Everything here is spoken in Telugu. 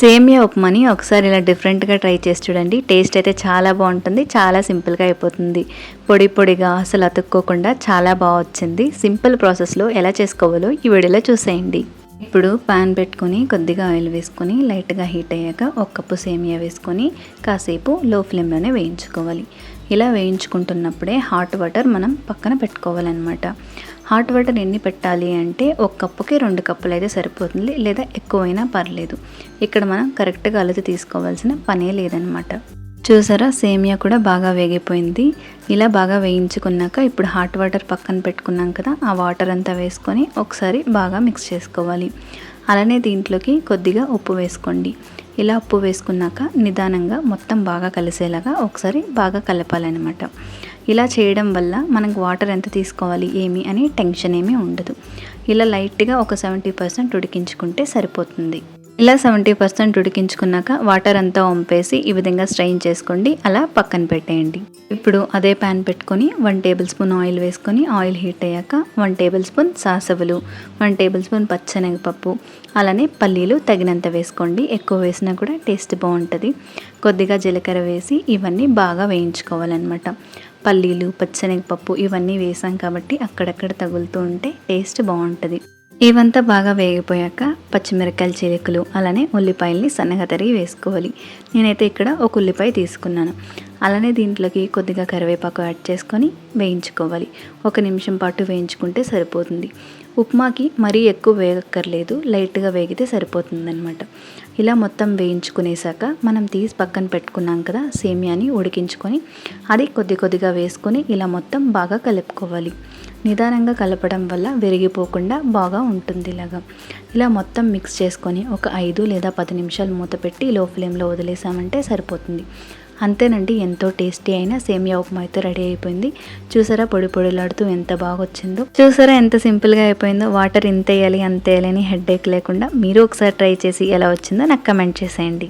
సేమియా ఉప్మాని ఒకసారి ఇలా డిఫరెంట్గా ట్రై చేసి చూడండి. టేస్ట్ అయితే చాలా బాగుంటుంది. చాలా సింపుల్గా అయిపోతుంది. పొడి పొడిగా అసలు అతుక్కోకుండా చాలా బాగా వచ్చింది. సింపుల్ ప్రాసెస్లో ఎలా చేసుకోవాలో ఈ వీడియోలో చూసేయండి. ఇప్పుడు పాన్ పెట్టుకొని కొద్దిగా ఆయిల్ వేసుకొని లైట్గా హీట్ అయ్యాక ఒక కప్పు సేమియా వేసుకొని కాసేపు లో ఫ్లేమ్లోనే వేయించుకోవాలి. ఇలా వేయించుకుంటున్నప్పుడే హాట్ వాటర్ మనం పక్కన పెట్టుకోవాలన్నమాట. హాట్ వాటర్ ఎన్ని పెట్టాలి అంటే ఒక కప్పుకి రెండు కప్పులు అయితే సరిపోతుంది లేదా ఎక్కువైనా పర్లేదు. ఇక్కడ మనం కరెక్ట్గా అలసి తీసుకోవాల్సిన పనే లేదనమాట చూసారా? సేమియా కూడా బాగా వేగిపోయింది. ఇలా బాగా వేయించుకున్నాక ఇప్పుడు హాట్ వాటర్ పక్కన పెట్టుకున్నాం కదా ఆ వాటర్ అంతా వేసుకొని ఒకసారి బాగా మిక్స్ చేసుకోవాలి. అలానే దీంట్లోకి కొద్దిగా ఉప్పు వేసుకోండి. ఇలా ఉప్పు వేసుకున్నాక నిదానంగా మొత్తం బాగా కలిసేలాగా ఒకసారి బాగా కలపాలన్నమాట. ఇలా చేయడం వల్ల మనకు వాటర్ ఎంత తీసుకోవాలి ఏమి అని టెన్షన్ ఏమీ ఉండదు. ఇలా లైట్గా ఒక సెవెంటీ పర్సెంట్ ఉడికించుకుంటే సరిపోతుంది. ఇలా సెవెంటీ పర్సెంట్ ఉడికించుకున్నాక వాటర్ అంతా వంపేసి ఈ విధంగా స్ట్రెయిన్ చేసుకోండి. అలా పక్కన పెట్టేయండి. ఇప్పుడు అదే ప్యాన్ పెట్టుకొని వన్ టేబుల్ స్పూన్ ఆయిల్ వేసుకొని ఆయిల్ హీట్ అయ్యాక వన్ టేబుల్ స్పూన్ సాసవులు వన్ టేబుల్ స్పూన్ పచ్చనగపప్పు అలానే పల్లీలు తగినంత వేసుకోండి. ఎక్కువ వేసినా కూడా టేస్ట్ బాగుంటుంది. కొద్దిగా జీలకర్ర వేసి ఇవన్నీ బాగా వేయించుకోవాలన్నమాట. పల్లీలు పచ్చనగపప్పు ఇవన్నీ వేసాం కాబట్టి అక్కడక్కడ తగులుతూ ఉంటే టేస్ట్ బాగుంటుంది. ఇవంతా బాగా వేగిపోయాక పచ్చిమిరకాయల చిలుకలు అలానే ఉల్లిపాయల్ని సన్నగా తరిగి వేసుకోవాలి. నేనైతే ఇక్కడ ఒక ఉల్లిపాయ తీసుకున్నాను. అలానే దీంట్లోకి కొద్దిగా కరివేపాకు యాడ్ చేసుకొని వేయించుకోవాలి. ఒక నిమిషం పాటు వేయించుకుంటే సరిపోతుంది. ఉప్మాకి మరీ ఎక్కువ వేగక్కర్లేదు లైట్గా వేగితే సరిపోతుందన్నమాట. ఇలా మొత్తం వేయించుకునేసాక మనం తీసి పక్కన పెట్టుకున్నాం కదా సేమియాని ఉడికించుకొని అది కొద్ది కొద్దిగా వేసుకొని ఇలా మొత్తం బాగా కలుపుకోవాలి. నిదానంగా కలపడం వల్ల విరిగిపోకుండా బాగా ఉంటుంది ఇలాగా. ఇలా మొత్తం మిక్స్ చేసుకొని ఒక ఐదు లేదా పది నిమిషాలు మూత పెట్టి లో ఫ్లేమ్లో వదిలేసామంటే సరిపోతుంది. అంతేనండి ఎంతో టేస్టీ అయిన సేమియా ఉప్మా అయితే రెడీ అయిపోయింది. చూసారా పొడి పొడిలాడుతూ ఎంత బాగా వచ్చిందో చూసారా ఎంత సింపుల్గా అయిపోయిందో. వాటర్ ఇంత వేయాలి అంత వేయాలని హెడ్ ఏక్ లేకుండా మీరు ఒకసారి ట్రై చేసి ఎలా వచ్చిందో నాకు కమెంట్ చేసేయండి.